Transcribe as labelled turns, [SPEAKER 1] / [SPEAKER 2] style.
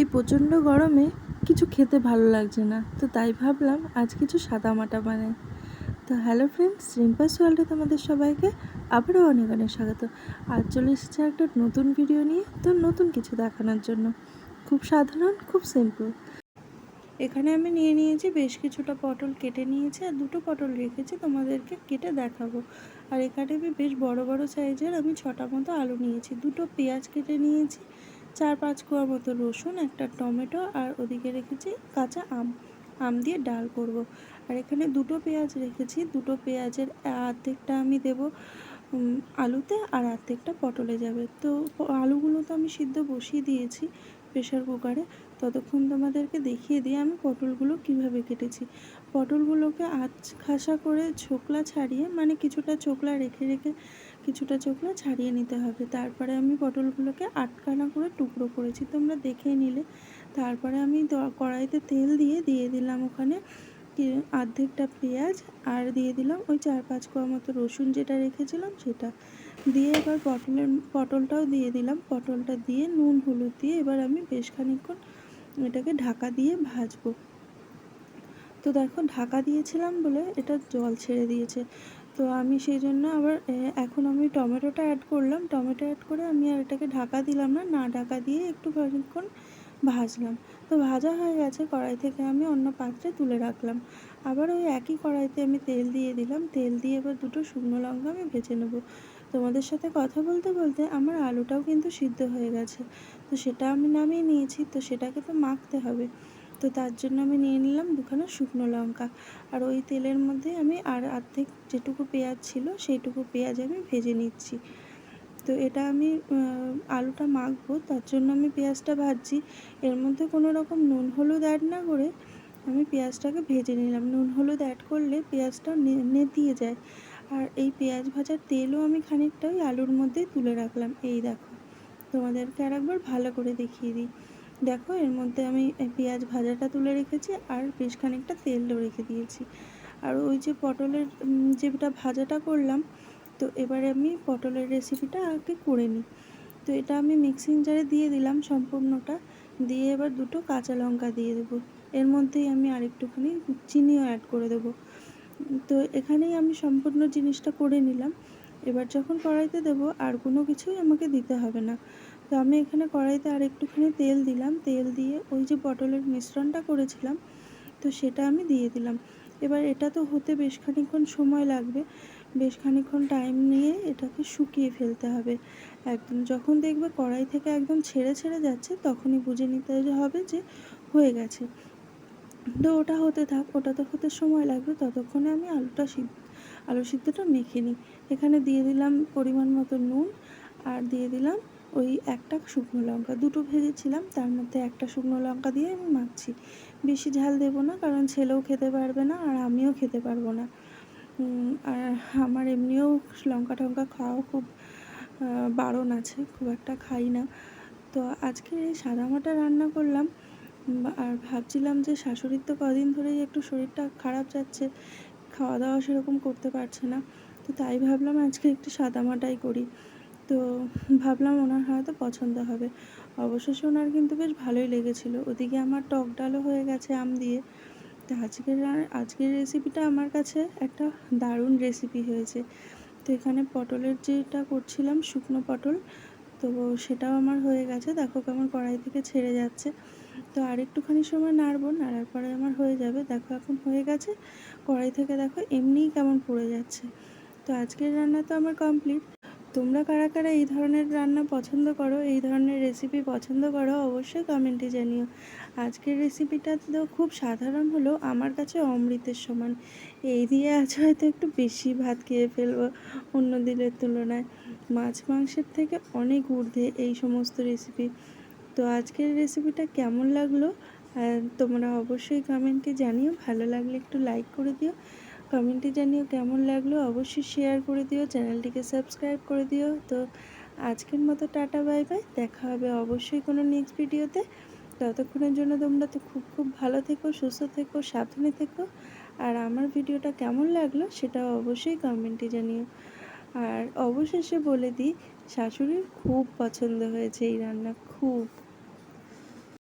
[SPEAKER 1] এই প্রচণ্ড গরমে কিছু খেতে ভালো লাগছে না। তো তাই ভাবলাম আজ কিছু সাদা মাটা বানাই। তো হ্যালো ফ্রেন্ডস, রিম্পাস ওয়ার্ল্ডে তোমাদের সবাইকে আবারও অনেক অনেক স্বাগত। আজ চলে এসেছে একটা নতুন ভিডিও নিয়ে, তো নতুন কিছু দেখানোর জন্য। খুব সাধারণ, খুব সিম্পল এখানে আমি নিয়ে নিয়েছি বেশ কিছুটা পটল কেটে নিয়েছি আর দুটো পটল রেখেছি তোমাদেরকে কেটে দেখাবো। আর এখানে আমি বেশ বড় বড় সাইজের আমি ছটা মতো আলু নিয়েছি। দুটো পেঁয়াজ কেটে নিয়েছি চার পাঁচ কোয়া মতো রসুন, একটা টমেটো, আর ওদিকে রেখেছি কাঁচা আম। আম দিয়ে ডাল করব। আর এখানে দুটো পেঁয়াজ রেখেছি। দুটো পেঁয়াজের অর্ধেকটা আমি দেব আলুতে আর অর্ধেকটা পটলে যাবে। তো আলুগুলো তো আমি সিদ্ধ বসিয়ে দিয়েছি প্রেশার কুকারে। ততক্ষণ তোমাদেরকে দেখিয়ে দিয়ে আমি পটলগুলো কীভাবে কেটেছি। পটলগুলোকে আচ খাসা করে ছোকলা ছাড়িয়ে মানে কিছুটা ছোকলা রেখে রেখে কিছুটা চোকলা ছাড়িয়ে নিতে হবে। তারপরে আমি পটলগুলোকে আটকানা করে টুকরো করেছি, তোমরা দেখে নিলে। তারপরে আমি কড়াইতে তেল দিয়ে দিয়ে দিলাম ওখানে অর্ধেকটা পেঁয়াজ আর দিয়ে দিলাম ওই চার পাঁচ কোয়া মতো রসুন যেটা রেখেছিলাম সেটা। দিয়ে এবার পটলের, পটলটাও দিয়ে দিলাম। পটলটা দিয়ে নুন, হলুদ দিয়ে এবার আমি বেশ খানিক্ষণ এটাকে ঢাকা দিয়ে ভাজবো। তো দেখো ঢাকা দিয়েছিলাম বলে এটা জল ছেড়ে দিয়েছে। তো আমি সেই জন্য আবার এখন আমি টমেটোটা অ্যাড করলাম। টমেটো অ্যাড করে আমি আর এটাকে ঢাকা দিলাম না না ঢাকা দিয়ে একটু খানিক্ষণ ভাজলাম। তো ভাজা হয়ে গেছে, কড়াই থেকে আমি অন্য পাত্রে তুলে রাখলাম। আবার ওই একই কড়াইতে আমি তেল দিয়ে দিলাম। তেল দিয়ে এবার দুটো শুকনো লঙ্কা আমি ভেজে নেব। তোমাদের সাথে কথা বলতে বলতে আমার আলুটাও কিন্তু সিদ্ধ হয়ে গেছে। তো সেটা আমি নামিয়ে নিয়েছি, তো সেটাকে তো মাখতে হবে। তো তার জন্য আমি নিয়ে নিলাম দুখানা শুকনো লঙ্কা। আর ওই তেলের মধ্যে আমি আর অর্ধেক যেটুকু পেঁয়াজ ছিল, সেইটুকু পেঁয়াজ আমি ভেজে নিচ্ছি। তো এটা আমি আলুটা মাখবো, তার জন্য আমি পেঁয়াজটা ভাজছি। এর মধ্যে কোনো রকম নুন, হলুদ অ্যাড না করে আমি পেঁয়াজটাকে ভেজে নিলাম। নুন, হলুদ অ্যাড করলে পেঁয়াজটা নেতিয়ে যায়। আর এই পেঁয়াজ ভাজার তেলও আমি খানিকটা ওই আলুর মধ্যেই তুলে রাখলাম। এই দেখো, তোমাদেরকে আর একবার ভালো করে দেখিয়ে দিই। দেখো, এর মধ্যে আমি পেঁয়াজ ভাজাটা তুলে রেখেছি আর বেশ খানিকটা তেলও রেখে দিয়েছি। আর ওই যে পটলের যেটা ভাজাটা করলাম, তো এবারে আমি পটলের রেসিপিটা আগে করে নিই। তো এটা আমি মিক্সিং জারে দিয়ে দিলাম সম্পূর্ণটা। দিয়ে এবার দুটো কাঁচা লঙ্কা দিয়ে দেবো। এর মধ্যেই আমি আরেকটুখানি চিনিও অ্যাড করে দেবো। তো এখানেই আমি সম্পূর্ণ জিনিসটা করে নিলাম। এবার যখন কড়াইতে দেবো, আর কোনো কিছুই আমাকে দিতে হবে না। তো আমি এখানে কড়াইতে আর একটুখানি তেল দিলাম। তেল দিয়ে ওই যে পটলের মিশ্রণটা করেছিলাম, তো সেটা আমি দিয়ে দিলাম। এবার এটা তো হতে বেশ খানিক্ষণ সময় লাগবে। বেশ খানিক্ষণ টাইম নিয়ে এটাকে শুকিয়ে ফেলতে হবে। একদম যখন দেখবে কড়াই থেকে একদম ছেড়ে ছেড়ে যাচ্ছে, তখনই বুঝে নিতে হবে যে হয়ে গেছে। তো ওটা হতে থাক, ওটা তো হতে সময় লাগবে। ততক্ষণে আমি আলুটা সিদ্ধ আলু সিদ্ধটা মেখে নিই। এখানে দিয়ে দিলাম পরিমাণ মতো নুন আর দিয়ে দিলাম ওই একটা শুকনো লঙ্কা। দুটো ভেজেছিলাম, তার মধ্যে একটা শুকনো লঙ্কা দিয়ে আমি মাখছি। বেশি ঝাল দেবো না, কারণ ছেলেও খেতে পারবে না আর আমিও খেতে পারব না। আর আমার এমনিও লঙ্কা টঙ্কা খাওয়াও খুব বারণ আছে, খুব একটা খাই না। তো আজকে এই সাদামাটা রান্না করলাম আর ভাবছিলাম যে শাশুড়ির তো কদিন ধরেই একটু শরীরটা খারাপ যাচ্ছে খাওয়া দাওয়া সেরকম করতে পারছে না। তো তাই ভাবলাম আজকে একটু সাদামাটাই করি। তো ভাবলাম ওনার হয়তো পছন্দ হবে। অবশেষে ওনার কিন্তু বেশ ভালোই লেগেছিল। ওদিকে আমার টক ডালও হয়ে গেছে আম দিয়ে। তো আজকের আজকের রেসিপিটা আমার কাছে একটা দারুণ রেসিপি হয়েছে। তো এখানে পটলের যেটা করছিলাম, শুকনো পটল, তো সেটাও আমার হয়ে গেছে। দেখো কেমন কড়াই থেকে ছেড়ে যাচ্ছে। তো আর একটুখানি সময় নাড়বো, নাড়ার পরে আমার হয়ে যাবে। দেখো এখন হয়ে গেছে। কড়াই থেকে দেখো এমনিই কেমন পড়ে যাচ্ছে। তো আজকের রান্না তো আমার কমপ্লিট। তোমরা কারা কারা এই ধরনের রান্না পছন্দ করো, এই ধরনের রেসিপি পছন্দ করো, অবশ্যই কমেন্টে জানিও। আজকের রেসিপিটা তো খুব সাধারণ হলেও আমার কাছে অমৃতের সমান। এই দিয়ে আজ হয়তো একটু বেশি ভাত খেয়ে ফেলব অন্য দিনের তুলনায়। মাছ মাংসের থেকে অনেক ঊর্ধ্বে এই সমস্ত রেসিপি তো আজকের রেসিপিটা কেমন লাগল? তোমরা অবশ্যই কমেন্টে জানিও। ভালো লাগলে একটু লাইক করে দিও। কমেন্টে জানিও কেমন লাগল? অবশ্যই শেয়ার করে দিও। চ্যানেলটিকে সাবস্ক্রাইব করে দিও। তো আজকের মতো টাটা বাই বাই দেখা হবে অবশ্যই কোনো নেক্সট ভিডিওতে ততক্ষণের জন্য তোমরা তো খুব খুব ভালো থেকো, সুস্থ থেকো, সাবধানে থেকো। আর আমার ভিডিওটা কেমন লাগল সেটা অবশ্যই কমেন্টে জানিও। আর অবশেষে বলে দিই, শাশুড়ির খুব পছন্দ হয়েছে এই রান্না। খুব।